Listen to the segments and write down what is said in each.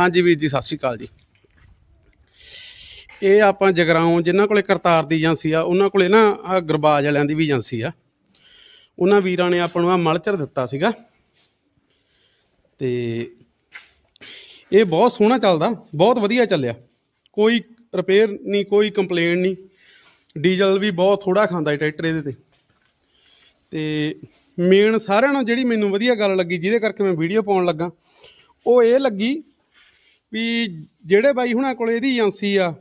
ਹਾਂਜੀ ਵੀਰ ਜੀ, ਸਤਿ ਸ਼੍ਰੀ ਅਕਾਲ ਜੀ। ਇਹ ਆਪਾਂ ਜਗਰਾਉਂ, ਜਿਨ੍ਹਾਂ ਕੋਲੇ ਕਰਤਾਰ ਦੀ ਏਜੰਸੀ ਆ, ਉਹਨਾਂ ਕੋਲੇ ਨਾ ਆ ਗਰਬਾਜ ਵਾਲਿਆਂ ਦੀ ਵੀ ਏਜੰਸੀ ਆ। ਉਹਨਾਂ ਵੀਰਾਂ ਨੇ ਆਪਾਂ ਨੂੰ ਆ ਮਲਚਰ ਦਿੱਤਾ ਸੀਗਾ। ਤੇ ਇਹ ਬਹੁਤ ਸੋਹਣਾ ਚੱਲਦਾ, ਬਹੁਤ ਵਧੀਆ ਚੱਲਿਆ। ਕੋਈ ਰਿਪੇਅਰ ਨਹੀਂ, ਕੋਈ ਕੰਪਲੇਨ ਨਹੀਂ। ਡੀਜ਼ਲ ਵੀ ਬਹੁਤ ਥੋੜਾ ਖਾਂਦਾ ਹੈ ਟਰੈਕਟਰ ਇਹਦੇ ਤੇ। ਤੇ ਮੇਨ ਸਾਰਿਆਂ ਨਾਲੋਂ ਜਿਹੜੀ ਮੈਨੂੰ ਵਧੀਆ ਗੱਲ ਲੱਗੀ, ਜਿਹਦੇ ਕਰਕੇ ਮੈਂ ਵੀਡੀਓ ਪਾਉਣ ਲੱਗਾ, ਉਹ ਇਹ ਲੱਗੀ ਵੀ ਜਿਹੜੇ ਬਾਈ ਹੁਣਾਂ ਕੋਲ ਇਹਦੀ ਏਜੰਸੀ ਆ,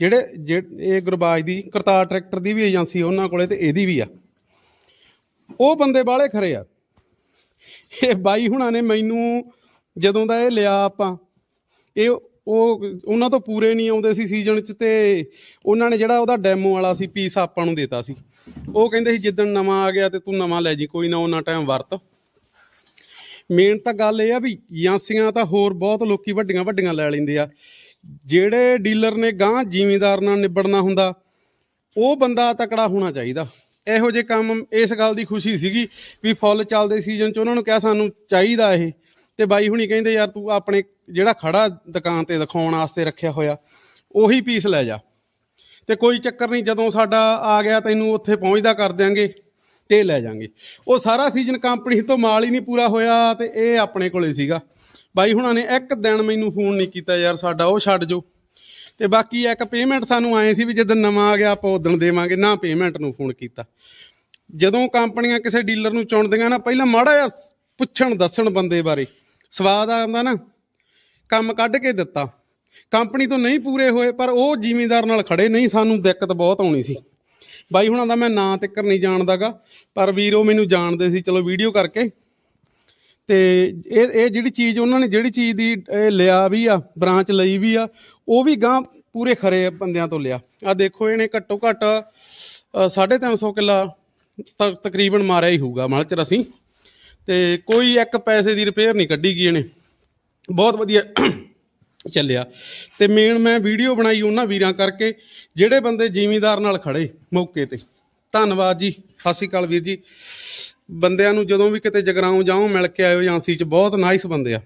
ਜਿਹੜੇ, ਜੇ- ਇਹ ਗੁਰਬਾਜ ਦੀ, ਕਰਤਾਰ ਟਰੈਕਟਰ ਦੀ ਵੀ ਏਜੰਸੀ ਉਹਨਾਂ ਕੋਲੇ ਤੇ ਇਹਦੀ ਵੀ ਆ। ਉਹ ਬੰਦੇ ਬਾਲੇ ਖਰੇ ਆ। ਇਹ ਬਾਈ ਹੁਣਾਂ ਨੇ ਮੈਨੂੰ ਜਦੋਂ ਦਾ ਇਹ ਲਿਆ ਆਪਾਂ, ਇਹ ਉਹ, ਉਹਨਾਂ ਤੋਂ ਪੂਰੇ ਨਹੀਂ ਆਉਂਦੇ ਸੀ ਸੀਜ਼ਨ 'ਚ ਤੇ ਉਹਨਾਂ ਨੇ ਜਿਹੜਾ ਉਹਦਾ ਡੈਮੋ ਵਾਲਾ ਸੀ, ਪੀਸ ਆਪਾਂ ਨੂੰ ਦਿੱਤਾ ਸੀ। ਉਹ ਕਹਿੰਦੇ ਸੀ, ਜਿੱਦਣ ਨਵਾਂ ਆ ਗਿਆ ਤੇ ਤੂੰ ਨਵਾਂ ਲੈ ਜੀ, ਕੋਈ ਨਾ ਉਹਨਾਂ ਟਾਈਮ ਵਰਤ। ਮੇਨ ਤਾਂ ਗੱਲ ਇਹ ਆ ਵੀ ਏਜੰਸੀਆਂ ਤਾਂ ਹੋਰ ਬਹੁਤ ਲੋਕੀ ਵੱਡੀਆਂ ਵੱਡੀਆਂ ਲੈ ਲੈਂਦੇ ਆ। ਜਿਹੜੇ ਡੀਲਰ ਨੇ ਗਾਂ ਜ਼ਿਮੀਂਦਾਰ ਨਾਲ ਨਿਬੜਨਾ ਹੁੰਦਾ, ਉਹ ਬੰਦਾ ਤਕੜਾ ਹੋਣਾ ਚਾਹੀਦਾ। ਇਹੋ ਜਿਹੇ ਕੰਮ ਇਸ ਗੱਲ ਦੀ ਖੁਸ਼ੀ ਸੀਗੀ ਵੀ ਫੁੱਲ ਚੱਲਦੇ ਸੀਜ਼ਨ 'ਚ ਉਹਨਾਂ ਨੂੰ ਕਿਹਾ ਸਾਨੂੰ ਚਾਹੀਦਾ ਇਹ। ਤੇ ਬਾਈ ਹੁਣੀ ਕਹਿੰਦੇ, ਯਾਰ ਤੂੰ ਆਪਣੇ ਜਿਹੜਾ ਖੜਾ ਦੁਕਾਨ ਤੇ ਦਿਖਾਉਣ ਵਾਸਤੇ ਰੱਖਿਆ ਹੋਇਆ, ਉਹੀ ਪੀਸ ਲੈ ਜਾ। ਤੇ ਕੋਈ ਚੱਕਰ ਨਹੀਂ, ਜਦੋਂ ਸਾਡਾ ਆ ਗਿਆ ਤੈਨੂੰ ਉੱਥੇ ਪਹੁੰਚਦਾ ਕਰ ਦਿਆਂਗੇ। ਤੇ ਲੈ ਜਾਾਂਗੇ। ਉਹ ਸਾਰਾ ਸੀਜ਼ਨ ਕੰਪਨੀ ਤੋਂ ਮਾਲ ਹੀ ਨਹੀਂ ਪੂਰਾ ਹੋਇਆ ਤੇ ਇਹ ਆਪਣੇ ਕੋਲੇ ਸੀਗਾ। ਬਾਈ ਹੁਣਾਂ ਨੇ ਇੱਕ ਦਿਨ ਮੈਨੂੰ ਫੋਨ ਨਹੀਂ ਕੀਤਾ ਯਾਰ ਸਾਡਾ, ਉਹ ਛੱਡ ਜੋ ਤੇ ਬਾਕੀ ਇੱਕ ਪੇਮੈਂਟ ਸਾਨੂੰ ਆਏ ਸੀ ਵੀ ਜਦੋਂ ਨਵਾਂ ਆ ਗਿਆ, ਆਪਾਂ ਉਦੋਂ ਦੇਵਾਂਗੇ। ਨਾ ਪੇਮੈਂਟ ਨੂੰ ਫੋਨ ਕੀਤਾ। ਜਦੋਂ ਕੰਪਨੀਆਂ ਕਿਸੇ ਡੀਲਰ ਨੂੰ ਚੁਣਦੀਆਂ ਨਾ, ਪਹਿਲਾਂ ਮਾੜਾ ਜਿਹਾ ਪੁੱਛਣ, ਦੱਸਣ ਬੰਦੇ ਬਾਰੇ। ਸਵਾਦ ਆਉਂਦਾ ਨਾ, ਕੰਮ ਕੱਢ ਕੇ ਦਿੱਤਾ। ਕੰਪਨੀ ਤੋਂ ਨਹੀਂ ਪੂਰੇ ਹੋਏ, ਪਰ ਉਹ ਜ਼ਿਮੀਂਦਾਰ ਨਾਲ ਖੜੇ, ਨਹੀਂ ਸਾਨੂੰ ਦਿੱਕਤ ਬਹੁਤ ਆਉਣੀ ਸੀ। ਬਾਈ ਹੁਣਾਂ ਦਾ ਮੈਂ ਨਾਂ ਤਿੱਕਰ ਨਹੀਂ ਜਾਣਦਾਗਾ ਪਰ ਵੀਰੋ ਮੈਨੂੰ ਜਾਣਦੇ ਸੀ ਚਲੋ ਵੀਡੀਓ ਕਰਕੇ। ਤੇ ਇਹ ਇਹ ਜਿਹੜੀ ਚੀਜ਼ ਉਹਨਾਂ ਨੇ ਜਿਹੜੀ ਚੀਜ਼ ਦੀ ਲਿਆ ਵੀ ਆ ਬ੍ਰਾਂਚ ਲਈ ਵੀ ਆ ਉਹ ਵੀ ਗਾਂ ਪੂਰੇ ਖਰੇ ਬੰਦਿਆਂ ਤੋਂ ਲਿਆ। ਆ ਦੇਖੋ ਇਹਨੇ ਘੱਟੋ ਘੱਟ ਅ, 350 ਕਿੱਲਾ ਤਕ ਤਕਰੀਬਨ ਮਾਰਿਆ ਹੀ ਹੋਊਗਾ ਮਲਚਰ ਅਸੀਂ ਤੇ ਕੋਈ ਇੱਕ ਪੈਸੇ ਦੀ ਰਿਪੇਅਰ ਨਹੀਂ ਕੱਢੀ ਗਈ ਇਹਨੇ। ਬਹੁਤ ਵਧੀਆ ਚੱਲਿਆ। ਤੇ ਮੇਨ ਮੈਂ ਵੀਡੀਓ ਬਣਾਈ ਉਹਨਾਂ ਵੀਰਾਂ ਕਰਕੇ, ਜਿਹੜੇ ਬੰਦੇ ਜ਼ਿਮੀਂਦਾਰ ਨਾਲ ਖੜੇ ਮੌਕੇ ਤੇ। ਧੰਨਵਾਦ ਜੀ, ਸਤਿ ਸ਼੍ਰੀ ਅਕਾਲ ਵੀਰ ਜੀ। ਬੰਦਿਆਂ ਨੂੰ ਜਦੋਂ ਵੀ ਕਿਤੇ ਜਗਰਾਉਂ ਜਾਓ ਮਿਲ ਕੇ ਆਇਓ ਏਜੰਸੀ 'ਚ, ਬਹੁਤ ਨਾਈਸ ਬੰਦੇ ਆ।